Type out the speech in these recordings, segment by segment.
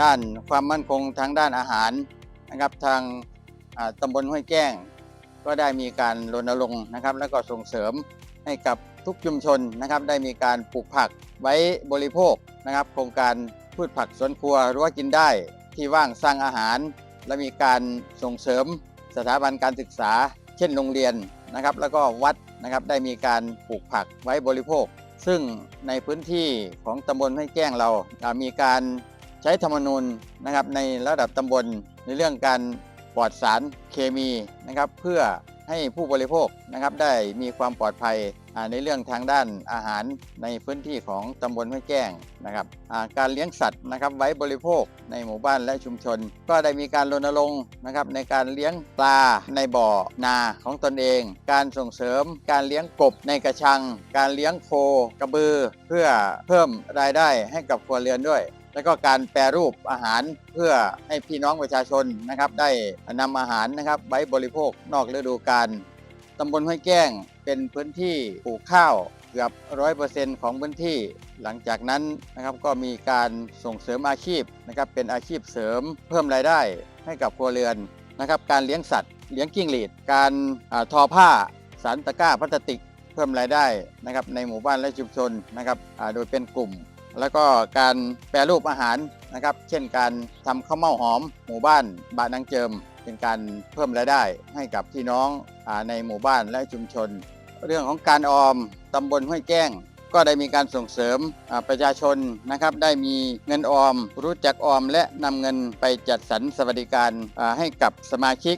ด้านความมั่นคงทางด้านอาหารนะครับทางตำบลห้วยแก้ง ก็ได้มีการรณรงค์นะครับ แล้วก็ส่งเสริมให้กับทุกชุมชนนะครับ ได้มีการปลูกผักไว้บริโภคนะครับ โครงการพืชผักสวนครัวรั้วกินได้ที่ว่างสร้างอาหาร และมีการส่งเสริมสถาบันการศึกษา เช่นโรงเรียนนะครับ แล้วก็วัดนะครับได้มีการปลูกผักไว้บริโภค ซึ่งในพื้นที่ของตำบลห้วยแก้งเราอ่ามีการ ใช้ธรรมนูญนะครับในระดับตำบลในเรื่องการปลอดสารเคมีนะครับเพื่อให้ผู้บริโภคนะครับได้มีความปลอดภัยในเรื่องทางด้านอาหารในพื้นที่ของตำบลห้วยแก้งนะครับการเลี้ยงสัตว์นะครับไว้บริโภคในหมู่บ้านและชุมชน ก็ได้มีการรณรงค์นะครับในการเลี้ยงปลาในบ่อนาของตนเอง การส่งเสริมการเลี้ยงกบในกระชัง การเลี้ยงโคกระบือ เพื่อเพิ่มรายได้ให้กับครัวเรือนด้วย แล้วก็การแปรรูปอาหารเพื่อให้พี่น้องประชาชนนะครับได้นำอาหารนะครับไว้บริโภคนอกฤดูกาลตำบลห้วยแก้งเป็นพื้นที่ปลูกข้าวเกือบร้อยเปอร์เซ็นต์ของพื้นที่ หลังจากนั้นนะครับก็มีการส่งเสริมอาชีพนะครับเป็นอาชีพเสริมเพิ่มรายได้ให้กับครัวเรือนนะครับการเลี้ยงสัตว์เลี้ยงกิ้งหรีด การอทอผ้าสารตะกร้าพลาสติก เพิ่มรายได้นะครับในหมู่บ้านและชุมชนนะครับโดยเป็นกลุ่ม แล้วก็การแปรรูปอาหารนะครับ เช่นการทำข้าวเม่าหอม หมู่บ้านบานนางเจิม เป็นการเพิ่มรายได้ให้กับพี่น้องอในหมู่บ้านและชุมชน เรื่องของการออมตำบลห้วยแก้ง ก็ได้มีการส่งเสริมประชาชนนะครับ ได้มีเงินออม รู้จักออม และนำเงินไปจัดสรรสวัสดิการให้กับสมาชิก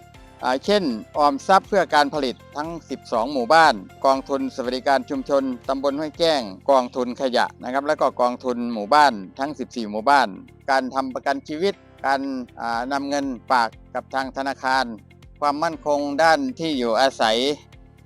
เช่น ออมทรัพย์เพื่อการผลิตทั้ง 12 หมู่บ้าน กองทุนสวัสดิการชุมชนตำบลห้วยแก้ง กองทุนขยะนะครับ แล้วก็กองทุนหมู่บ้านทั้ง 14 หมู่บ้าน การทำประกันชีวิต การอ่านำเงินฝากกับทางธนาคาร ความมั่นคงด้านที่อยู่อาศัย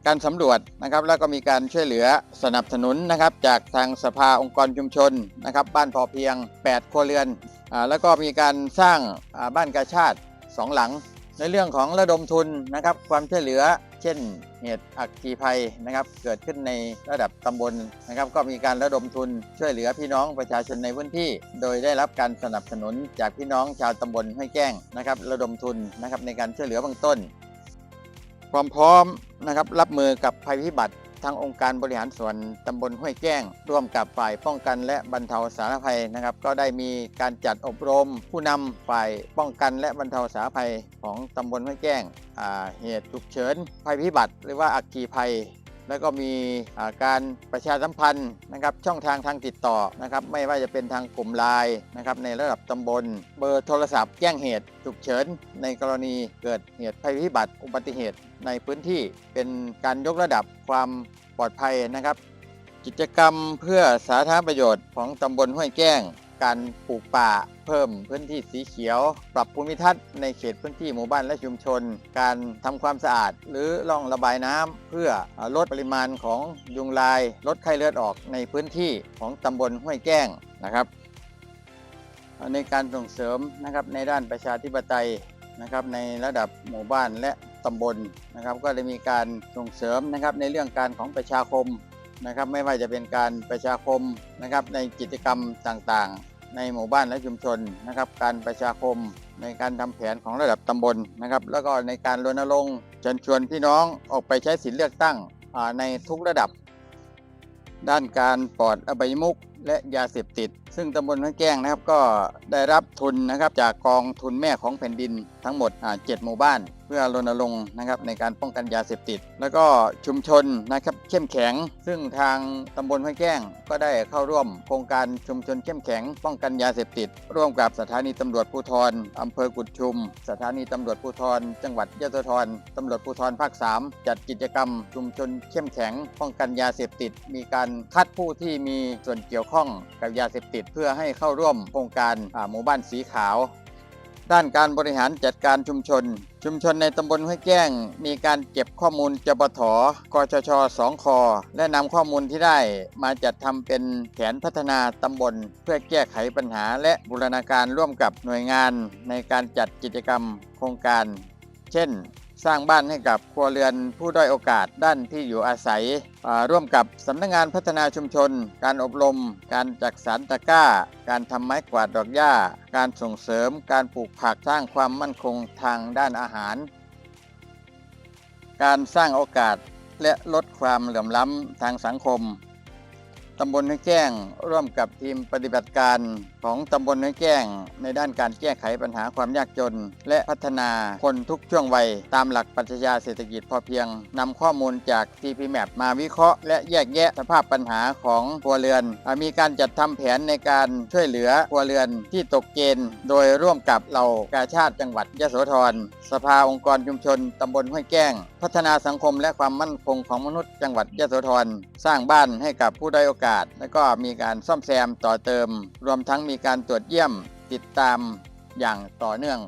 การสำรวจนะครับ แล้วก็มีการช่วยเหลือสนับสนุนนะครับ จากทางสภาองค์กรชุมชนนะครับ บ้านพอเพียง 8 ครัวเรือนอ่าแล้วก็มีการสร้างอ่าบ้านกาชาติ 2 หลัง ในเรื่องของระดมทุนนะครับความช่วยเหลือ เช่น เหตุอักขีภัยนะครับเกิดขึ้นในระดับตำบลนะครับ ก็มีการระดมทุนช่วยเหลือพี่น้องประชาชนในพื้นที่ โดยได้รับการสนับสนุนจากพี่น้องชาวตำบลห้วยแก้งนะครับ ระดมทุนนะครับในการช่วยเหลือเบื้องต้น ความพร้อมนะครับรับมือกับภัยพิบัติ ทางองค์การบริหารส่วนตำบลห้วยแก้ง ร่วมกับฝ่ายป้องกันและบรรเทาสาธารณภัยนะครับ ก็ได้มีการจัดอบรม ผู้นำฝ่ายป้องกันและบรรเทาสาธารณภัยของตำบลห้วยแก้งเหตุฉุกเฉินภัยพิบัติ หรือว่าอักคีภัย แล้วก็มีการประชาสัมพันธ์นะครับช่องทางทางติดต่อนะครับไม่ว่าจะเป็นทางกลุ่มไลน์นะครับในระดับตำบล เบอร์โทรศัพท์แจ้งเหตุฉุกเฉินในกรณีเกิดเหตุภัยพิบัติอุบัติเหตุในพื้นที่เป็นการยกระดับความปลอดภัยนะครับ กิจกรรมเพื่อสาธารณประโยชน์ของตำบลห้วยแก้ง การปลูกป่า เพิ่มพื้นที่สีเขียว ปรับภูมิทัศน์ในเขตพื้นที่หมู่บ้านและชุมชน การทำความสะอาด หรือร่องระบายน้ำเพื่อลดปริมาณของยุงลาย ลดไข้เลือดออกในพื้นที่ของตำบลห้วยแก้งนะครับ ในการส่งเสริมนะครับในด้านประชาธิปไตยนะครับในระดับหมู่บ้านและตำบลนะครับ ก็ได้มีการส่งเสริมนะครับในเรื่องการของประชาคม นะครับไม่ว่าจะเป็นการประชาคมนะครับในกิจกรรมต่างๆ ในหมู่บ้านและชุมชนนะครับการประชาคมในการทำแผนของระดับตำบลนะครับแล้วก็ในการรณรงค์เชิญชวนพี่น้องออกไปใช้สิทธิเลือกตั้งในทุกระดับ ด้านการปลอดอบายมุก และยาเสพติด ซึ่งตำบลห้วยแก้งนะครับก็ได้รับทุนนะครับจากกองทุนแม่ของแผ่นดินทั้งหมดอ่าเจ็ดหมู่บ้าน เพื่อรณรงค์นะครับในการป้องกันยาเสพติด แล้วก็ชุมชนนะครับเข้มแข็ง ซึ่งทางตำบลห้วยแก้งก็ได้เข้าร่วมโครงการชุมชนเข้มแข็ง ป้องกันยาเสพติด ร่วมกับสถานีตำรวจภูธรอำเภอกุดชุม สถานีตำรวจภูธรจังหวัดยะโสธรตำรวจภูธรภาค 3 จัดกิจกรรม ชุมชนเข้มแข็ง ป้องกันยาเสพติด มีการคัดผู้ที่มีส่วนเกี่ยวข้องกับยาเสพติด เพื่อให้เข้าร่วมโครงการหมู่บ้านสีขาว ด้านการบริหารจัดการชุมชน ชุมชนในตำบลห้วยแก้ง มีการเก็บข้อมูลจปทกชชสองคอและนำข้อมูลที่ได้มาจัดทำเป็นแผนพัฒนาตำบล เพื่อแก้ไขปัญหาและบูรณาการร่วมกับหน่วยงานในการจัดกิจกรรมโครงการ เช่น สร้างบ้านให้กับครัวเรือนผู้ด้อยโอกาสด้านที่อยู่อาศัย ร่วมกับสำนักงานพัฒนาชุมชน การอบรม การจักสารตะกร้า การทำไม้กวาดดอกหญ้า การส่งเสริม การปลูกผักสร้างความมั่นคงทางด้านอาหาร การสร้างโอกาสและลดความเหลื่อมล้ำทางสังคมตำบลห้แจ้งร่วมกับทีมปฏิบัติการ ของตำบลห้วยแจ้ง ในด้านการแก้ไขปัญหาความยากจน และพัฒนาคนทุกช่วงวัย ตามหลักปรัชญาเศรษฐกิจพอเพียงนำข้อมูลจาก TP Map มาวิเคราะห์ และแยกแยะสภาพปัญหาของครัวเรือน มีการจัดทำแผนในการช่วยเหลือครัวเรือนที่ตกเกณฑ์ โดยร่วมกับเหล่ากาชาติจังหวัดยโสธรสภาองค์กรชุมชนตำบลห้วยแก้ง พัฒนาสังคมและความมั่นคงของมนุษย์จังหวัดยโสธรสร้างบ้านให้กับผู้ด้อยโอกาส และก็มีการซ่อมแซมต่อเติม รวมทั้งมีีการตรวจเยี่ยมติดตามอย่างต่อเนื่อง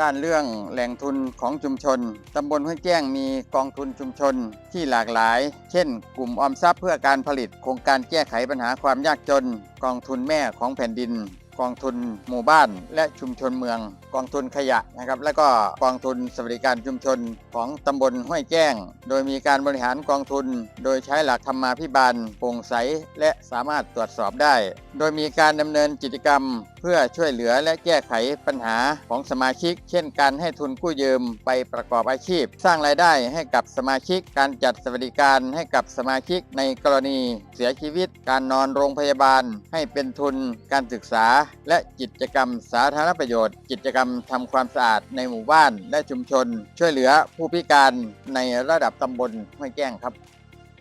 ด้านเรื่องแหล่งทุนของชุมชนตำบลห้วยแจ้งมีกองทุนชุมชนที่หลากหลาย เช่น กลุ่มออมทรัพย์เพื่อการผลิต โครงการแก้ไขปัญหาความยากจน กองทุนแม่ของแผ่นดิน กองทุนหมู่บ้าน และชุมชนเมือง กองทุนขยะนะครับ และก็กองทุนสวัสดิการชุมชนของตำบลห้วยแจ้ง โดยมีการบริหารกองทุน โดยใช้หลักธรรมาภิบาลโปร่งใสและสามารถตรวจสอบได้ โดยมีการดำเนินกิจกรรม เพื่อช่วยเหลือและแก้ไขปัญหาของสมาชิก เช่น การให้ทุนกู้ยืมไปประกอบอาชีพ สร้างรายได้ให้กับสมาชิก การจัดสวัสดิการให้กับสมาชิกในกรณีเสียชีวิต การนอนโรงพยาบาล ให้เป็นทุนการศึกษาและกิจกรรมสาธารณประโยชน์ กิจกรรมทำความสะอาดในหมู่บ้านและชุมชน ช่วยเหลือผู้พิการในระดับตำบลห้วยแก้งครับ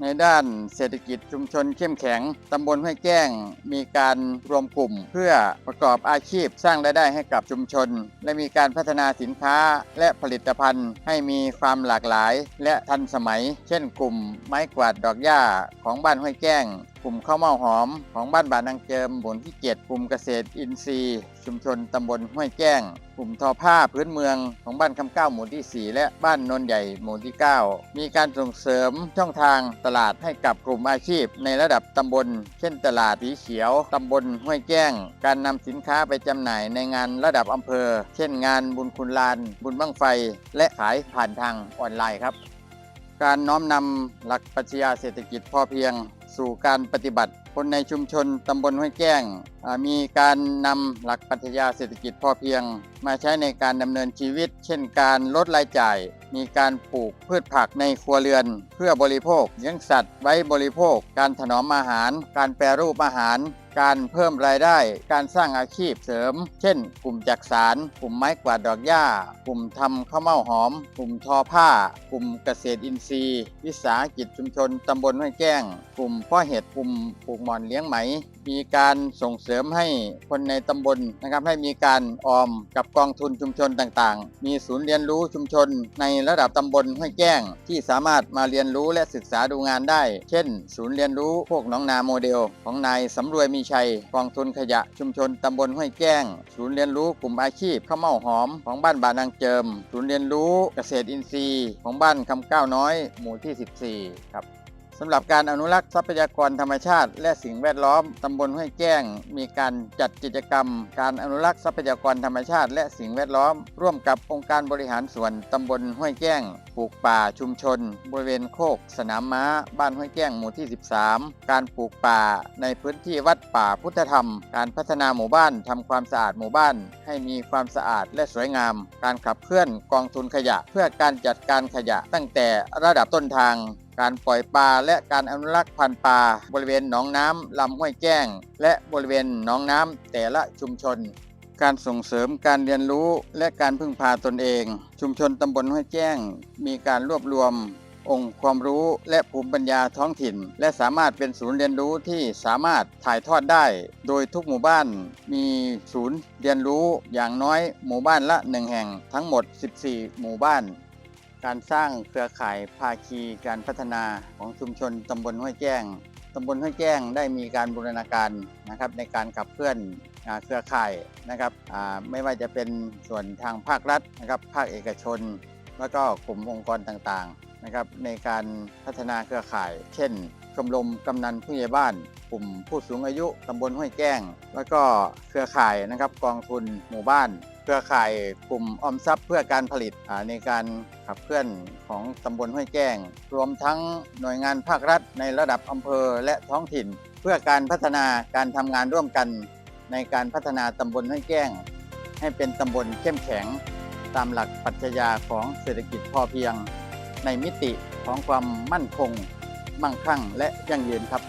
ในด้านเศรษฐกิจชุมชนเข้มแข็งตำบลห้วยแก้ง มีการรวมกลุ่ม เพื่อประกอบอาชีพสร้างรายได้ให้กับชุมชน และมีการพัฒนาสินค้าและผลิตภัณฑ์ ให้มีความหลากหลาย และทันสมัย เช่น กลุ่มไม้กวาดดอกหญ้าของบ้านห้วยแก้ง กลุ่มข้าวเม่าหอมของบ้านบานนางเจิมหมู่ที่ 7 กลุ่มเกษตรอินทรีย์ ชุมชนตำบลห้วยแก้ง กลุ่มทอผ้าพื้นเมืองของบ้านคำเก้าหมู่ที่ 4 และบ้านนนใหญ่หมู่ที่ 9 มีการส่งเสริมช่องทางตลาดให้กับกลุ่มอาชีพ ในระดับตำบล เช่นตลาดสีเขียวตำบลห้วยแก้ง การนำสินค้าไปจำหน่ายในงานระดับอำเภอ เช่นงานบุญคุณลาน บุญบั้งไฟ และขายผ่านทางออนไลน์ครับการน้อมนำหลักปรัชญาเศรษฐกิจพอเพียง สู่การปฏิบัติ คนในชุมชนตำบลห้วยแก้ง มีการนำหลักปรัชญาเศรษฐกิจพอเพียง มาใช้ในการดำเนินชีวิต เช่นการลดรายจ่าย มีการปลูกพืชผักในครัวเรือน เพื่อบริโภคเลี้ยงสัตว์ไว้บริโภค การถนอมอาหาร การแปรรูปอาหาร การเพิ่มรายได้ การสร้างอาชีพเสริม เช่น กลุ่มจักสารกลุ่มไม้กวาดดอกหญ้า กลุ่มทำข้าวเม่าหอม กลุ่มทอผ้า กลุ่มเกษตรอินทรีย์ วิสาหกิจชุมชนตำบลห้วยแก้ง กลุ่มพ่อเห็ดกลุ่มปลูกหมอนเลี้ยงไหม มีการส่งเสริมให้คนในตำบลนะครับให้มีการออมกับกองทุนชุมชนต่างๆ มีศูนย์เรียนรู้ชุมชน ในระดับตำบลห้วยแก้ง ที่สามารถมาเรียนรู้และศึกษาดูงานได้ เช่น ศูนย์เรียนรู้พวกน้องนาโมเดล ของนายสำรวยมีชัย กองทุนขยะชุมชนตำบลห้วยแก้ง ศูนย์เรียนรู้กลุ่มอาชีพข้าวเม่าหอมของบ้านบานางเจิม ศูนย์เรียนรู้เกษตรอินทรีย์ของบ้านคำก้าวน้อย หมู่ที่ 14 ครับ สำหรับการอนุรักษ์ทรัพยากรธรรมชาติ และสิ่งแวดล้อม ตำบลห้วยแก้ง มีการจัดกิจกรรม การอนุรักษ์ทรัพยากรธรรมชาติ และสิ่งแวดล้อม ร่วมกับองค์การบริหารส่วนตำบลห้วยแก้งปลูกป่าชุมชน บริเวณโคก สนามม้า บ้านห้วยแก้งหมู่ที่ 13 การปลูกป่าในพื้นที่วัดป่าพุทธธรรม การพัฒนาหมู่บ้านทำความสะอาดหมู่บ้าน ให้มีความสะอาดและสวยงาม การขับเคลื่อนกองทุนขยะ เพื่อการจัดการขยะตั้งแต่ระดับต้นทาง การปล่อยปลาและการอนุรักษ์พันธุ์ปลาบริเวณหนองน้ำลำห้วยแก้ง และบริเวณหนองน้ำแต่ละชุมชน การส่งเสริมการเรียนรู้และการพึ่งพาตนเอง ชุมชนตำบลห้วยแจ้ง มีการรวบรวม องค์ความรู้และภูมิปัญญาท้องถิ่น และสามารถเป็นศูนย์เรียนรู้ที่สามารถถ่ายทอดได้ โดยทุกหมู่บ้านมีศูนย์เรียนรู้อย่างน้อยหมู่บ้านละหนึ่งแห่งทั้งหมด 14 หมู่บ้าน การสร้างเครือข่ายภาคีการพัฒนาของชุมชนตำบลห้วยแจ้งตำบลห้วยแจ้งได้มีการบูรณาการนะครับในการขับเคลื่อนเครือข่ายนะครับไม่ว่าจะเป็นส่วนทางภาครัฐนะครับภาคเอกชน แล้วก็กลุ่มองค์กรต่างๆนะครับในการพัฒนาเครือข่าย เช่น ชมรมกำนันผู้ใหญ่บ้านกลุ่มผู้สูงอายุตำบลห้วยแก้ง แล้วก็เครือข่ายนะครับกองทุนหมู่บ้าน เครือข่ายกลุ่มออมทรัพย์เพื่อการผลิตในการขับเคลื่อนของตำบลห้วยแก้ง รวมทั้งหน่วยงานภาครัฐในระดับอำเภอและท้องถิ่น เพื่อการพัฒนาการทำงานร่วมกัน ในการพัฒนาตำบลห้วยแก้ง ให้เป็นตำบลเข้มแข็ง ตามหลักปรัชญาของเศรษฐกิจพอเพียง ในมิติของความมั่นคง มั่งคั่งและยั่งยืนครับ